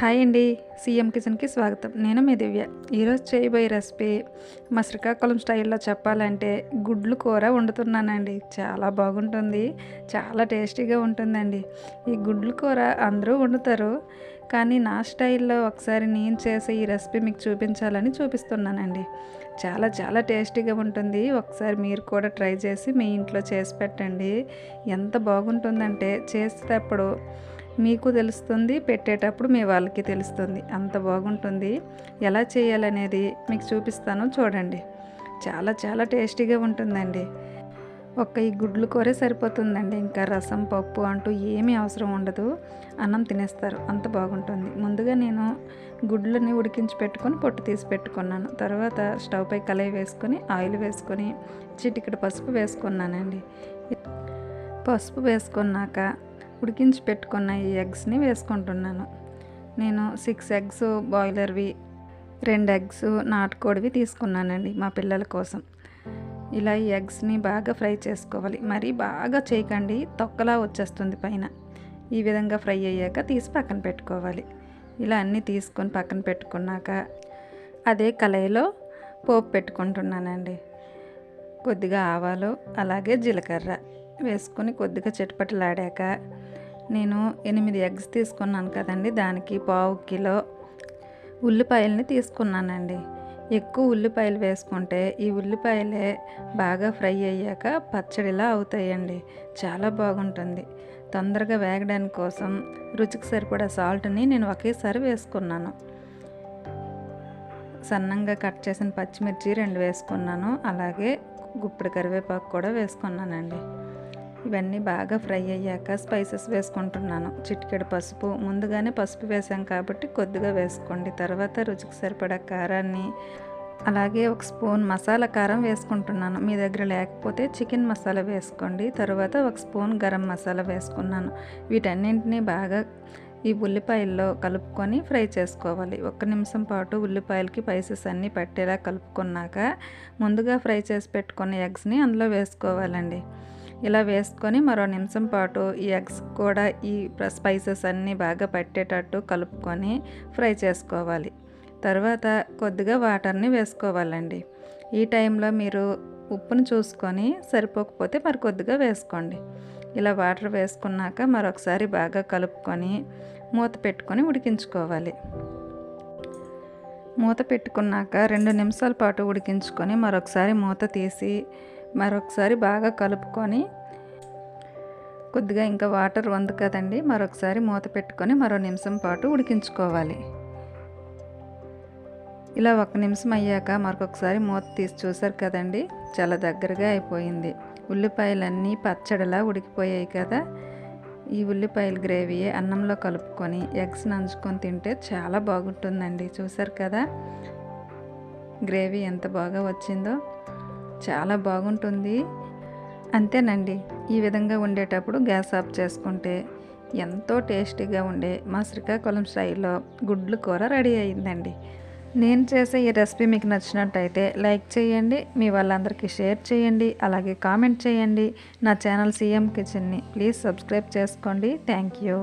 Hi అండి CM కిచెన్కి స్వాగతం. నేను మీ దివ్య. ఈరోజు చేయబోయే రెసిపీ మా శ్రీకాకుళం స్టైల్లో చెప్పాలంటే గుడ్లు కూర వండుతున్నానండి. చాలా బాగుంటుంది చాలా టేస్టీగా ఉంటుందండి. ఈ గుడ్లు కూర అందరూ వండుతారు కానీ నా స్టైల్లో ఒకసారి నేను చేసే ఈ రెసిపీ మీకు చూపించాలని చూపిస్తున్నానండి. చాలా చాలా టేస్టీగా ఉంటుంది. ఒకసారి మీరు కూడా ట్రై చేసి మీ ఇంట్లో చేసి పెట్టండి. ఎంత బాగుంటుందంటే చేసేటప్పుడు మీకు తెలుస్తుంది పెట్టేటప్పుడు మీ వాళ్ళకి తెలుస్తుంది. అంత బాగుంటుంది. ఎలా చేయాలనేది మీకు చూపిస్తాను చూడండి. చాలా చాలా టేస్టీగా ఉంటుందండి. ఒక్క ఈ గుడ్లు కూరే సరిపోతుందండి. ఇంకా రసం పప్పు అంటూ ఏమీ అవసరం ఉండదు. అన్నం తినేస్తారు. అంత బాగుంటుంది. ముందుగా నేను గుడ్లని ఉడికించి పెట్టుకొని పొట్టు తీసి పెట్టుకున్నాను. తర్వాత స్టవ్ పై కలయి వేసుకొని ఆయిల్ వేసుకొని చిటికెడు పసుపు వేసుకున్నానండి. పసుపు వేసుకున్నాక ఉడికించి పెట్టుకున్న ఈ ఎగ్స్ని వేసుకుంటున్నాను. నేను సిక్స్ ఎగ్స్ బాయిలర్వి రెండు ఎగ్స్ నాటుకోడివి తీసుకున్నానండి మా పిల్లల కోసం. ఇలా ఈ ఎగ్స్ని బాగా ఫ్రై చేసుకోవాలి. మరీ బాగా చేయకండి తొక్కలా వచ్చేస్తుంది పైన. ఈ విధంగా ఫ్రై అయ్యాక తీసి పక్కన పెట్టుకోవాలి. ఇలా అన్నీ తీసుకొని పక్కన పెట్టుకున్నాక అదే కళాయిలో పోపు పెట్టుకుంటున్నానండి. కొద్దిగా ఆవాలు అలాగే జీలకర్ర. వేసుకొని కొద్దిగా చిటపటలాడాక నేను ఎనిమిది ఎగ్స్ తీసుకున్నాను కదండి. దానికి పావు కిలో ఉల్లిపాయలని తీసుకున్నానండి. ఎక్కువ ఉల్లిపాయలు వేసుకుంటే ఈ ఉల్లిపాయలే బాగా ఫ్రై అయ్యాక పచ్చడిలా అవుతాయండి. చాలా బాగుంటుంది. తొందరగా వేగడానికి కోసం రుచికి సరిపడా సాల్ట్ని నేను ఒకేసారి వేసుకున్నాను. సన్నంగా కట్ చేసిన పచ్చిమిర్చి రెండు వేసుకున్నాను. అలాగే గుప్పిడి కరివేపాకు కూడా వేసుకున్నానండి. ఇవన్నీ బాగా ఫ్రై అయ్యాక స్పైసెస్ వేసుకుంటున్నాను. చిటికెడు పసుపు ముందుగానే పసుపు వేసాం కాబట్టి కొద్దిగా వేసుకోండి. తర్వాత రుచికి సరిపడా కారాన్ని అలాగే ఒక స్పూన్ మసాలా కారం వేసుకుంటున్నాను. మీ దగ్గర లేకపోతే చికెన్ మసాలా వేసుకోండి. తర్వాత ఒక స్పూన్ గరం మసాలా వేసుకున్నాను. వీటన్నింటినీ బాగా ఈ ఉల్లిపాయల్లో కలుపుకొని ఫ్రై చేసుకోవాలి. ఒక్క నిమిషం పాటు ఉల్లిపాయలకి స్పైసెస్ అన్నీ పట్టేలా కలుపుకున్నాక ముందుగా ఫ్రై చేసి పెట్టుకున్న ఎగ్స్ని అందులో వేసుకోవాలండి. ఇలా వేసుకొని మరో నిమిషం పాటు ఈ ఎగ్స్ కూడా ఈ స్పైసెస్ అన్నీ బాగా పట్టేటట్టు కలుపుకొని ఫ్రై చేసుకోవాలి. తర్వాత కొద్దిగా వాటర్ని వేసుకోవాలండి. ఈ టైంలో మీరు ఉప్పును చూసుకొని సరిపోకపోతే మరి కొద్దిగా వేసుకోండి. ఇలా వాటర్ వేసుకున్నాక మరొకసారి బాగా కలుపుకొని మూత పెట్టుకొని ఉడికించుకోవాలి. మూత పెట్టుకున్నాక రెండు నిమిషాల పాటు ఉడికించుకొని మరొకసారి మూత తీసి మరొకసారి బాగా కలుపుకొని కొద్దిగా ఇంకా వాటర్ వందు కదండి మరొకసారి మూత పెట్టుకొని మరో నిమిషం పాటు ఉడికించుకోవాలి. ఇలా ఒక నిమిషం అయ్యాక మరొకసారి మూత తీసి చూసారు కదండి చాలా దగ్గరగా అయిపోయింది. ఉల్లిపాయలన్నీ పచ్చడిలా ఉడికిపోయాయి కదా ఈ ఉల్లిపాయల గ్రేవీ అన్నంలో కలుపుకొని ఎగ్స్ నంచుకొని తింటే చాలా బాగుంటుందండి. చూసారు కదా గ్రేవీ ఎంత బాగా వచ్చిందో. చాలా బాగుంటుంది. అంతేనండి. ఈ విధంగా ఉండేటప్పుడు గ్యాస్ ఆఫ్ చేసుకుంటే ఎంతో టేస్టీగా ఉండే మా శ్రీకాకుళం స్టైల్లో గుడ్లు కూర రెడీ అయిందండి. నేను చేసే ఈ రెసిపీ మీకు నచ్చినట్టయితే లైక్ చేయండి మీ వాళ్ళందరికీ షేర్ చేయండి అలాగే కామెంట్ చేయండి. నా ఛానల్ సీఎం కిచెన్ని ప్లీజ్ సబ్స్క్రైబ్ చేసుకోండి. Thank you.